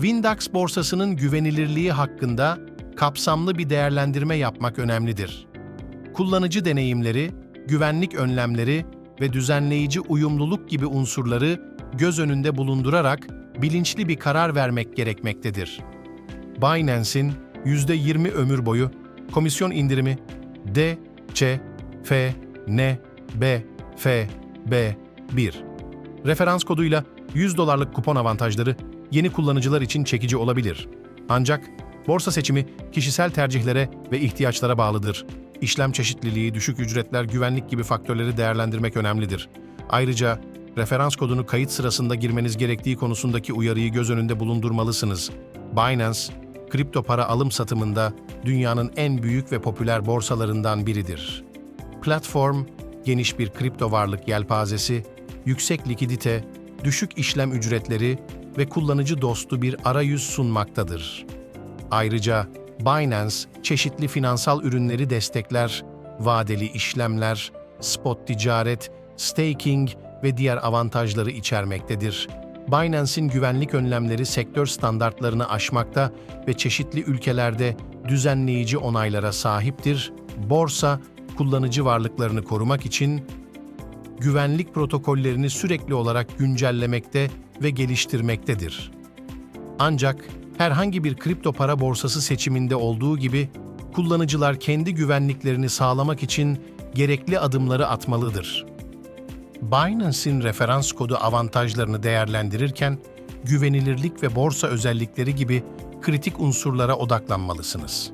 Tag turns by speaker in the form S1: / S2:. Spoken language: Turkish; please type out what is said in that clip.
S1: Windax borsasının güvenilirliği hakkında kapsamlı bir değerlendirme yapmak önemlidir. Kullanıcı deneyimleri, güvenlik önlemleri ve düzenleyici uyumluluk gibi unsurları göz önünde bulundurarak bilinçli bir karar vermek gerekmektedir. Binance'in %20 ömür boyu komisyon indirimi D, C, F, N, B, F, B, 1. Referans koduyla 100 dolarlık kupon avantajları yeni kullanıcılar için çekici olabilir. Ancak borsa seçimi kişisel tercihlere ve ihtiyaçlara bağlıdır. İşlem çeşitliliği, düşük ücretler, güvenlik gibi faktörleri değerlendirmek önemlidir. Ayrıca referans kodunu kayıt sırasında girmeniz gerektiği konusundaki uyarıyı göz önünde bulundurmalısınız. Binance, kripto para alım satımında dünyanın en büyük ve popüler borsalarından biridir. Platform, geniş bir kripto varlık yelpazesi, yüksek likidite, düşük işlem ücretleri ve kullanıcı dostu bir arayüz sunmaktadır. Ayrıca Binance çeşitli finansal ürünleri destekler, vadeli işlemler, spot ticaret, staking ve diğer avantajları içermektedir. Binance'in güvenlik önlemleri sektör standartlarını aşmakta ve çeşitli ülkelerde düzenleyici onaylara sahiptir. Borsa, kullanıcı varlıklarını korumak için güvenlik protokollerini sürekli olarak güncellemekte ve geliştirmektedir. Ancak herhangi bir kripto para borsası seçiminde olduğu gibi kullanıcılar kendi güvenliklerini sağlamak için gerekli adımları atmalıdır. Binance'in referans kodu avantajlarını değerlendirirken güvenilirlik ve borsa özellikleri gibi kritik unsurlara odaklanmalısınız.